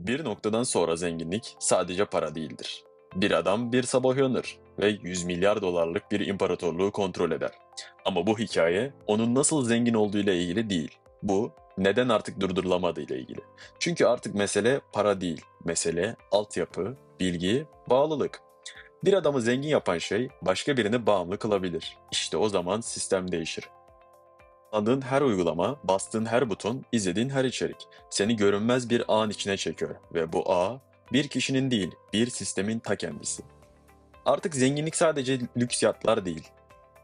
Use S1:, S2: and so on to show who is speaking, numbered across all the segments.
S1: Bir noktadan sonra zenginlik sadece para değildir. Bir adam bir sabah uyanır ve 100 milyar dolarlık bir imparatorluğu kontrol eder. Ama bu hikaye onun nasıl zengin olduğu ile ilgili değil. Bu neden artık durdurulamadığı ile ilgili. Çünkü artık mesele para değil. Mesele altyapı, bilgi, bağlılık. Bir adamı zengin yapan şey başka birini bağımlı kılabilir. İşte o zaman sistem değişir. Kullandığın her uygulama, bastığın her buton, izlediğin her içerik seni görünmez bir ağın içine çekiyor ve bu ağ bir kişinin değil, bir sistemin ta kendisi. Artık zenginlik sadece lüks yatlar değil.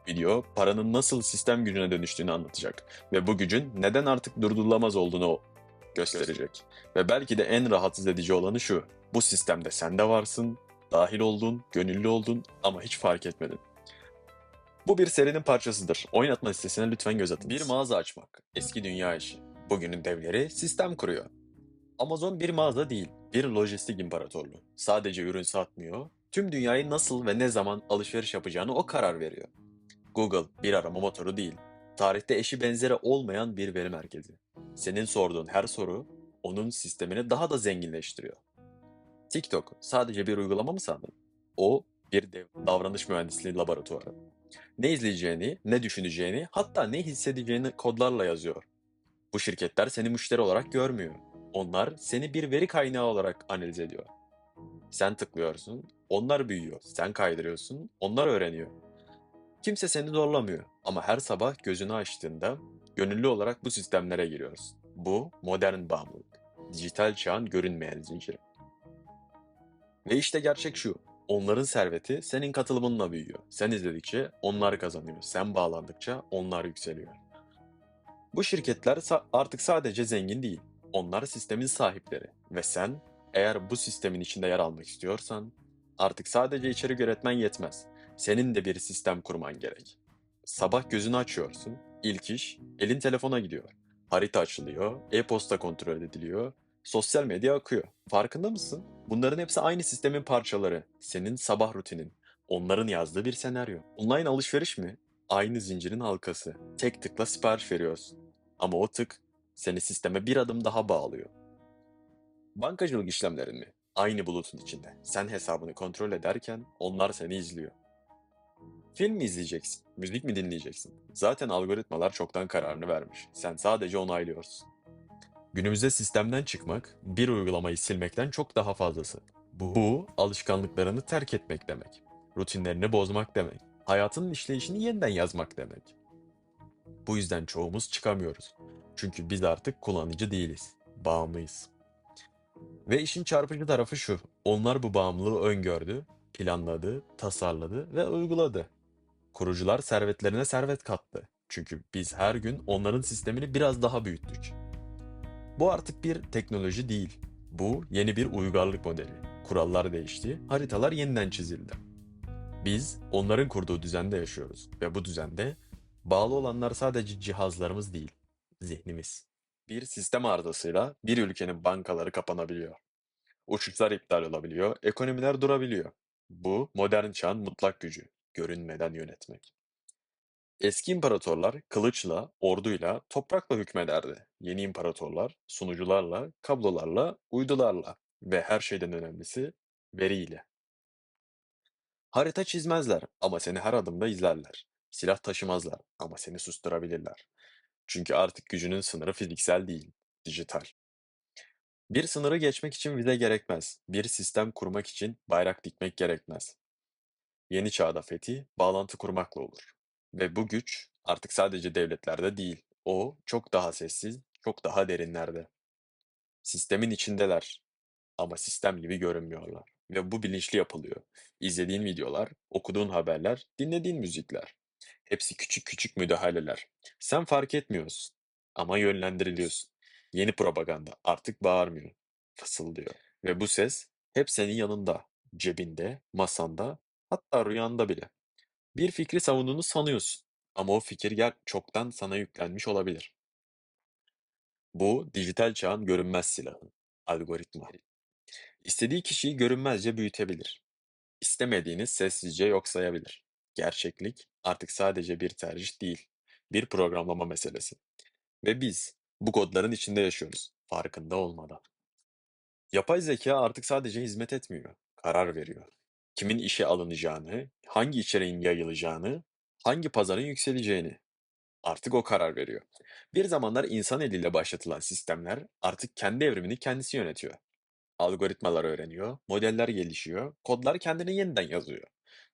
S1: Video paranın nasıl sistem gücüne dönüştüğünü anlatacak ve bu gücün neden artık durdurulamaz olduğunu gösterecek. Ve belki de en rahatsız edici olanı şu. Bu sistemde sen de varsın, dahil oldun, gönüllü oldun ama hiç fark etmedin. Bu bir serinin parçasıdır. Oynatma listesine lütfen göz atın. Bir mağaza açmak. Eski dünya işi. Bugünün devleri sistem kuruyor. Amazon bir mağaza değil, bir lojistik imparatorluğu. Sadece ürün satmıyor, tüm dünyayı nasıl ve ne zaman alışveriş yapacağını o karar veriyor. Google bir arama motoru değil, tarihte eşi benzeri olmayan bir veri merkezi. Senin sorduğun her soru onun sistemini daha da zenginleştiriyor. TikTok sadece bir uygulama mı sandın? O bir dev davranış mühendisliği laboratuvarı. Ne izleyeceğini, ne düşüneceğini, hatta ne hissedeceğini kodlarla yazıyor. Bu şirketler seni müşteri olarak görmüyor. Onlar seni bir veri kaynağı olarak analiz ediyor. Sen tıklıyorsun, onlar büyüyor. Sen kaydırıyorsun, onlar öğreniyor. Kimse seni zorlamıyor ama her sabah gözünü açtığında gönüllü olarak bu sistemlere giriyoruz. Bu modern bağımlılık. Dijital çağın görünmeyen zinciri. Ve işte gerçek şu. Onların serveti senin katılımınla büyüyor. Sen izledikçe onlar kazanıyor. Sen bağlandıkça onlar yükseliyor. Bu şirketler artık sadece zengin değil. Onlar sistemin sahipleri. Ve sen eğer bu sistemin içinde yer almak istiyorsan artık sadece içerik üretmen yetmez. Senin de bir sistem kurman gerek. Sabah gözünü açıyorsun. İlk iş elin telefona gidiyor. Harita açılıyor, e-posta kontrol ediliyor, sosyal medya akıyor. Farkında mısın? Bunların hepsi aynı sistemin parçaları. Senin sabah rutinin. Onların yazdığı bir senaryo. Online alışveriş mi? Aynı zincirin halkası. Tek tıkla sipariş veriyorsun. Ama o tık seni sisteme bir adım daha bağlıyor. Bankacılık işlemlerin mi? Aynı bulutun içinde. Sen hesabını kontrol ederken onlar seni izliyor. Film mi izleyeceksin? Müzik mi dinleyeceksin? Zaten algoritmalar çoktan kararını vermiş. Sen sadece onaylıyorsun. Günümüzde sistemden çıkmak, bir uygulamayı silmekten çok daha fazlası. Bu, bu alışkanlıklarını terk etmek demek. Rutinlerini bozmak demek. Hayatının işleyişini yeniden yazmak demek. Bu yüzden çoğumuz çıkamıyoruz. Çünkü biz artık kullanıcı değiliz. Bağımlıyız. Ve işin çarpıcı tarafı şu. Onlar bu bağımlılığı öngördü, planladı, tasarladı ve uyguladı. Kurucular servetlerine servet kattı. Çünkü biz her gün onların sistemini biraz daha büyüttük. Bu artık bir teknoloji değil. Bu yeni bir uygarlık modeli. Kurallar değişti, haritalar yeniden çizildi. Biz onların kurduğu düzende yaşıyoruz ve bu düzende bağlı olanlar sadece cihazlarımız değil, zihnimiz. Bir sistem arızasıyla bir ülkenin bankaları kapanabiliyor. Uçuşlar iptal olabiliyor, ekonomiler durabiliyor. Bu modern çağın mutlak gücü, görünmeden yönetmek. Eski imparatorlar kılıçla, orduyla, toprakla hükmederdi. Yeni imparatorlar sunucularla, kablolarla, uydularla ve her şeyden önemlisi veriyle. Harita çizmezler ama seni her adımda izlerler. Silah taşımazlar ama seni susturabilirler. Çünkü artık gücünün sınırı fiziksel değil, dijital. Bir sınırı geçmek için vize gerekmez. Bir sistem kurmak için bayrak dikmek gerekmez. Yeni çağda fethi bağlantı kurmakla olur. Ve bu güç artık sadece devletlerde değil, o çok daha sessiz, çok daha derinlerde. Sistemin içindeler ama sistem gibi görünmüyorlar. Ve bu bilinçli yapılıyor. İzlediğin videolar, okuduğun haberler, dinlediğin müzikler. Hepsi küçük küçük müdahaleler. Sen fark etmiyorsun ama yönlendiriliyorsun. Yeni propaganda artık bağırmıyor, fısıldıyor. Ve bu ses hep senin yanında, cebinde, masanda, hatta rüyanda bile. Bir fikri savunduğunu sanıyorsun ama o fikir gel çoktan sana yüklenmiş olabilir. Bu dijital çağın görünmez silahı, algoritma. İstediği kişiyi görünmezce büyütebilir. İstemediğini sessizce yok sayabilir. Gerçeklik artık sadece bir tercih değil, bir programlama meselesi. Ve biz bu kodların içinde yaşıyoruz, farkında olmadan. Yapay zeka artık sadece hizmet etmiyor, karar veriyor. Kimin işe alınacağını, hangi içeriğin yayılacağını, hangi pazarın yükseleceğini artık o karar veriyor. Bir zamanlar insan eliyle başlatılan sistemler artık kendi evrimini kendisi yönetiyor. Algoritmalar öğreniyor, modeller gelişiyor, kodlar kendini yeniden yazıyor.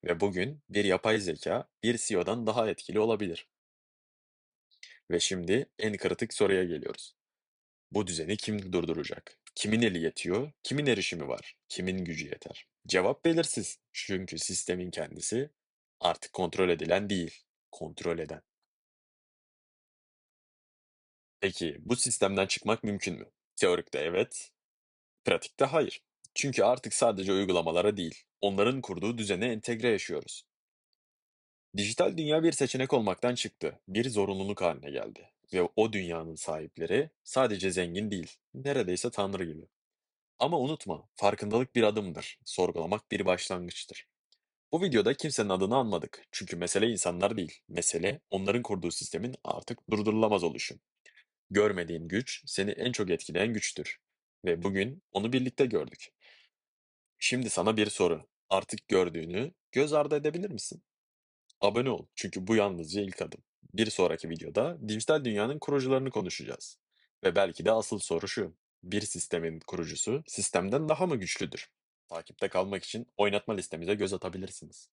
S1: Ve bugün bir yapay zeka bir CEO'dan daha etkili olabilir. Ve şimdi en kritik soruya geliyoruz. Bu düzeni kim durduracak? Kimin eli yetiyor? Kimin erişimi var? Kimin gücü yeter? Cevap belirsiz. Çünkü sistemin kendisi artık kontrol edilen değil, kontrol eden. Peki bu sistemden çıkmak mümkün mü? Teorikte evet, pratikte hayır. Çünkü artık sadece uygulamalara değil, onların kurduğu düzene entegre yaşıyoruz. Dijital dünya bir seçenek olmaktan çıktı, bir zorunluluk haline geldi. Ve o dünyanın sahipleri sadece zengin değil, neredeyse tanrı gibi. Ama unutma, farkındalık bir adımdır, sorgulamak bir başlangıçtır. Bu videoda kimsenin adını anmadık. Çünkü mesele insanlar değil, mesele onların kurduğu sistemin artık durdurulamaz oluşu. Görmediğin güç seni en çok etkileyen güçtür. Ve bugün onu birlikte gördük. Şimdi sana bir soru. Artık gördüğünü göz ardı edebilir misin? Abone ol çünkü bu yalnızca ilk adım. Bir sonraki videoda dijital dünyanın kurucularını konuşacağız. Ve belki de asıl soru şu. Bir sistemin kurucusu sistemden daha mı güçlüdür? Takipte kalmak için oynatma listemize göz atabilirsiniz.